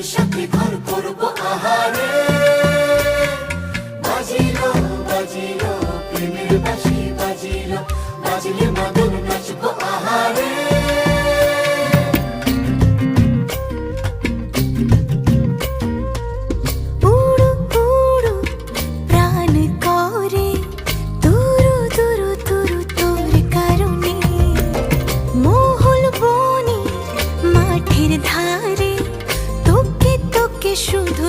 রজনী তোর সাথে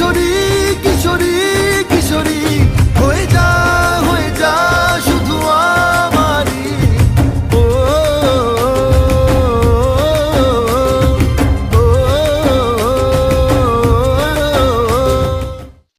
소리.